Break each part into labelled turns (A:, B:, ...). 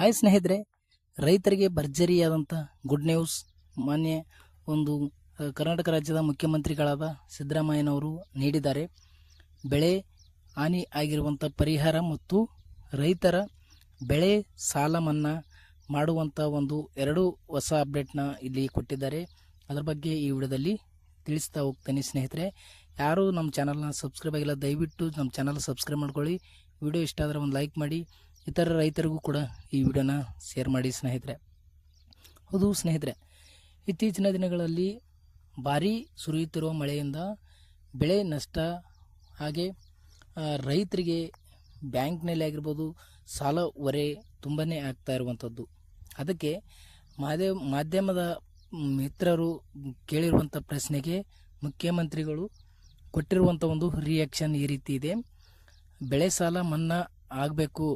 A: Hi ಸ್ನೇಹಿತರೆ, ರೈತರಿಗೆ ಭರ್ಜರಿಯಾದಂಥ good news ಮಾನ್ಯ ಒಂದು ಕರ್ನಾಟಕ ರಾಜ್ಯದ ಮುಖ್ಯಮಂತ್ರಿಗಳಾದ ಸಿದ್ದರಾಮಯ್ಯನವರು ನೀಡಿದ್ದಾರೆ. ಬೆಳೆ ಹಾನಿ ಆಗಿರುವಂಥ ಪರಿಹಾರ ಮತ್ತು ರೈತರ ಬೆಳೆ ಸಾಲ ಮನ್ನಾ ಮಾಡುವಂಥ ಒಂದು ಎರಡು ಹೊಸ ಅಪ್ಡೇಟ್ನ ಇಲ್ಲಿ ಕೊಟ್ಟಿದ್ದಾರೆ. ಅದರ ಬಗ್ಗೆ ಈ ವಿಡಿಯೋದಲ್ಲಿ ತಿಳಿಸ್ತಾ ಹೋಗ್ತೇನೆ ಸ್ನೇಹಿತರೆ. ಯಾರು ನಮ್ಮ ಚಾನಲ್ನ ಸಬ್ಸ್ಕ್ರೈಬ್ ಆಗಿಲ್ಲ, ದಯವಿಟ್ಟು ನಮ್ಮ ಚಾನಲ್ ಸಬ್ಸ್ಕ್ರೈಬ್ ಮಾಡ್ಕೊಳ್ಳಿ. ವಿಡಿಯೋ ಇಷ್ಟ ಆದರೆ ಒಂದು ಲೈಕ್ ಮಾಡಿ. ಇತರ ರೈತರಿಗೂ ಕೂಡ ಈ ವಿಡಿಯೋನ ಶೇರ್ ಮಾಡಿ ಸ್ನೇಹಿತರೆ. ಹೌದು ಸ್ನೇಹಿತರೆ, ಇತ್ತೀಚಿನ ದಿನಗಳಲ್ಲಿ ಭಾರೀ ಸುರಿಯುತ್ತಿರುವ ಮಳೆಯಿಂದ ಬೆಳೆ ನಷ್ಟ, ಹಾಗೆ ರೈತರಿಗೆ ಬ್ಯಾಂಕ್ನಲ್ಲಿ ಆಗಿರ್ಬೋದು ಸಾಲ ಹೊರೆ ತುಂಬಾ ಆಗ್ತಾ ಇರುವಂಥದ್ದು. ಅದಕ್ಕೆ ಮಾಧ್ಯ ಮಾಧ್ಯಮದ ಮಿತ್ರರು ಕೇಳಿರುವಂಥ ಪ್ರಶ್ನೆಗೆ ಮುಖ್ಯಮಂತ್ರಿಗಳು ಕೊಟ್ಟಿರುವಂಥ ಒಂದು ರಿಯಾಕ್ಷನ್ ಈ ರೀತಿ ಇದೆ. ಬೆಳೆ ಸಾಲ ಮನ್ನಾ ಆಗಬೇಕು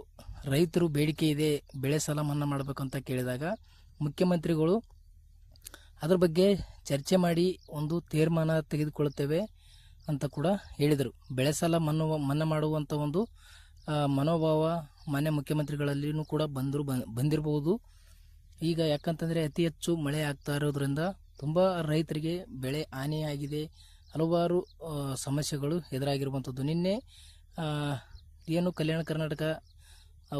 A: ರೈತರು ಬೇಡಿಕೆ ಇದೆ, ಬೆಳೆ ಸಾಲ ಮನ್ನಾ ಮಾಡಬೇಕು ಅಂತ ಕೇಳಿದಾಗ ಮುಖ್ಯಮಂತ್ರಿಗಳು ಅದರ ಬಗ್ಗೆ ಚರ್ಚೆ ಮಾಡಿ ಒಂದು ತೀರ್ಮಾನ ತೆಗೆದುಕೊಳ್ಳುತ್ತೇವೆ ಅಂತ ಕೂಡ ಹೇಳಿದರು. ಬೆಳೆ ಸಾಲ ಮನ್ನಾ ಮನ್ನಾ ಮಾಡುವಂಥ ಒಂದು ಮನೋಭಾವ ಮಾನ್ಯ ಮುಖ್ಯಮಂತ್ರಿಗಳಲ್ಲಿಯೂ ಕೂಡ ಬಂದರು ಬಂದಿರಬಹುದು ಈಗ ಯಾಕಂತಂದರೆ ಅತಿ ಹೆಚ್ಚು ಮಳೆ ಆಗ್ತಾ ಇರೋದ್ರಿಂದ ತುಂಬ ರೈತರಿಗೆ ಬೆಳೆ ಹಾನಿಯಾಗಿದೆ. ಹಲವಾರು ಸಮಸ್ಯೆಗಳು ಎದುರಾಗಿರುವಂಥದ್ದು ನಿನ್ನೆ ಏನು ಕಲ್ಯಾಣ ಕರ್ನಾಟಕ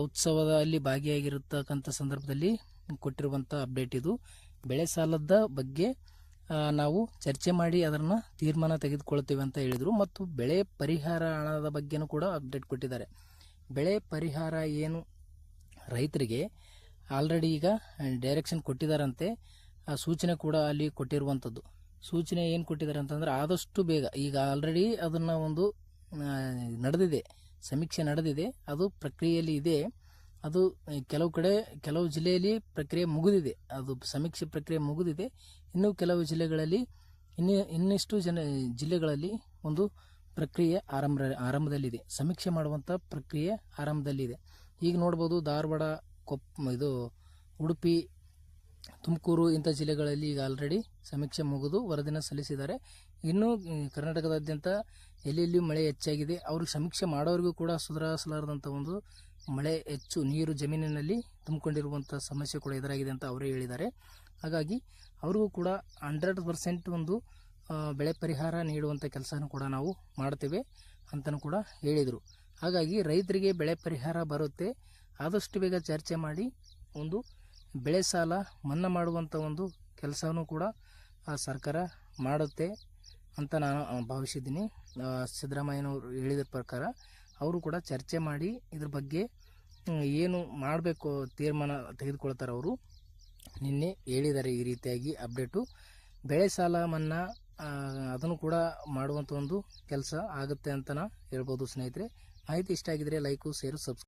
A: ಉತ್ಸವದಲ್ಲಿ ಭಾಗಿಯಾಗಿರತಕ್ಕಂಥ ಸಂದರ್ಭದಲ್ಲಿ ಕೊಟ್ಟಿರುವಂಥ ಅಪ್ಡೇಟ್ ಇದು. ಬೆಳೆ ಸಾಲದ ಬಗ್ಗೆ ನಾವು ಚರ್ಚೆ ಮಾಡಿ ಅದನ್ನು ತೀರ್ಮಾನ ತೆಗೆದುಕೊಳ್ತೇವೆ ಅಂತ ಹೇಳಿದರು. ಮತ್ತು ಬೆಳೆ ಪರಿಹಾರ ಹಣದ ಬಗ್ಗೆನೂ ಕೂಡ ಅಪ್ಡೇಟ್ ಕೊಟ್ಟಿದ್ದಾರೆ. ಬೆಳೆ ಪರಿಹಾರ ಏನು? ರೈತರಿಗೆ ಆಲ್ರೆಡಿ ಈಗ ಡೈರೆಕ್ಷನ್ ಕೊಟ್ಟಿದ್ದಾರಂತೆ. ಆ ಸೂಚನೆ ಕೂಡ ಅಲ್ಲಿ ಕೊಟ್ಟಿರುವಂಥದ್ದು. ಸೂಚನೆ ಏನು ಕೊಟ್ಟಿದ್ದಾರೆ ಅಂತಂದ್ರೆ ಆದಷ್ಟು ಬೇಗ, ಈಗ ಆಲ್ರೆಡಿ ಅದನ್ನು ಒಂದು ನಡೆದಿದೆ. ಸಮೀಕ್ಷೆ ನಡೆದಿದೆ, ಅದು ಪ್ರಕ್ರಿಯೆಯಲ್ಲಿ ಇದೆ. ಅದು ಕೆಲವು ಕಡೆ, ಕೆಲವು ಜಿಲ್ಲೆಯಲ್ಲಿ ಪ್ರಕ್ರಿಯೆ ಮುಗಿದಿದೆ. ಅದು ಸಮೀಕ್ಷೆ ಪ್ರಕ್ರಿಯೆ ಮುಗಿದಿದೆ. ಇನ್ನೂ ಕೆಲವು ಜಿಲ್ಲೆಗಳಲ್ಲಿ, ಇನ್ನು, ಇನ್ನಿಷ್ಟು ಜನ, ಜಿಲ್ಲೆಗಳಲ್ಲಿ ಒಂದು ಪ್ರಕ್ರಿಯೆ ಆರಂಭ, ಆರಂಭದಲ್ಲಿದೆ. ಸಮೀಕ್ಷೆ ಮಾಡುವಂಥ ಪ್ರಕ್ರಿಯೆ ಆರಂಭದಲ್ಲಿದೆ. ಈಗ ನೋಡ್ಬೋದು, ಧಾರವಾಡ, ಕೊಪ್, ಇದು, ಉಡುಪಿ, ತುಮಕೂರು ಇಂಥ ಜಿಲ್ಲೆಗಳಲ್ಲಿ ಈಗ ಆಲ್ರೆಡಿ ಸಮೀಕ್ಷೆ ಮುಗಿದು ವರದಿನ ಸಲ್ಲಿಸಿದ್ದಾರೆ. ಇನ್ನೂ ಕರ್ನಾಟಕದಾದ್ಯಂತ ಎಲ್ಲೆಲ್ಲಿ ಮಳೆ ಹೆಚ್ಚಾಗಿದೆ. ಅವ್ರಿಗೆ ಸಮೀಕ್ಷೆ ಮಾಡೋರಿಗೂ ಕೂಡ ಸುಧಾರಿಸಲಾರದಂಥ ಒಂದು ಮಳೆ ಹೆಚ್ಚು ನೀರು ಜಮೀನಿನಲ್ಲಿ ತುಂಬಿಕೊಂಡಿರುವಂಥ ಸಮಸ್ಯೆ ಕೂಡ ಎದುರಾಗಿದೆ ಅಂತ ಅವರೇ ಹೇಳಿದ್ದಾರೆ. ಹಾಗಾಗಿ ಅವ್ರಿಗೂ ಕೂಡ ಹಂಡ್ರೆಡ್ ಪರ್ಸೆಂಟ್ ಒಂದು ಬೆಳೆ ಪರಿಹಾರ ನೀಡುವಂಥ ಕೆಲಸನೂ ಕೂಡ ನಾವು ಮಾಡ್ತೇವೆ ಅಂತಲೂ ಕೂಡ ಹೇಳಿದರು. ಹಾಗಾಗಿ ರೈತರಿಗೆ ಬೆಳೆ ಪರಿಹಾರ ಬರುತ್ತೆ. ಆದಷ್ಟು ಬೇಗ ಚರ್ಚೆ ಮಾಡಿ ಒಂದು ಬೆಳೆ ಸಾಲ ಮನ್ನಾ ಮಾಡುವಂಥ ಒಂದು ಕೆಲಸನೂ ಕೂಡ ಆ, ಸರ್ಕಾರ ಮಾಡುತ್ತೆ ಅಂತ ನಾನು ಭಾವಿಸಿದ್ದೀನಿ. ಸಿದ್ದರಾಮಯ್ಯನವರು ಹೇಳಿದ ಪ್ರಕಾರ ಅವರು ಕೂಡ ಚರ್ಚೆ ಮಾಡಿ ಇದ್ರ ಬಗ್ಗೆ ಏನು ಮಾಡಬೇಕು ತೀರ್ಮಾನ ತೆಗೆದುಕೊಳ್ತಾರೆ ಅವರು. ನಿನ್ನೆ ಹೇಳಿದ್ದಾರೆ ಈ ರೀತಿಯಾಗಿ ಅಪ್ಡೇಟು. ಬೆಳೆ ಸಾಲ ಮನ್ನಾ ಅದನ್ನು ಕೂಡ ಮಾಡುವಂಥ ಒಂದು ಕೆಲಸ ಆಗುತ್ತೆ ಅಂತ ಹೇಳ್ಬೋದು ಸ್ನೇಹಿತರೆ. ಮಾಹಿತಿ ಇಷ್ಟ ಆಗಿದ್ರೆ ಲೈಕು, ಶೇರು, ಸಬ್ಸ್ಕ್ರೈಬ್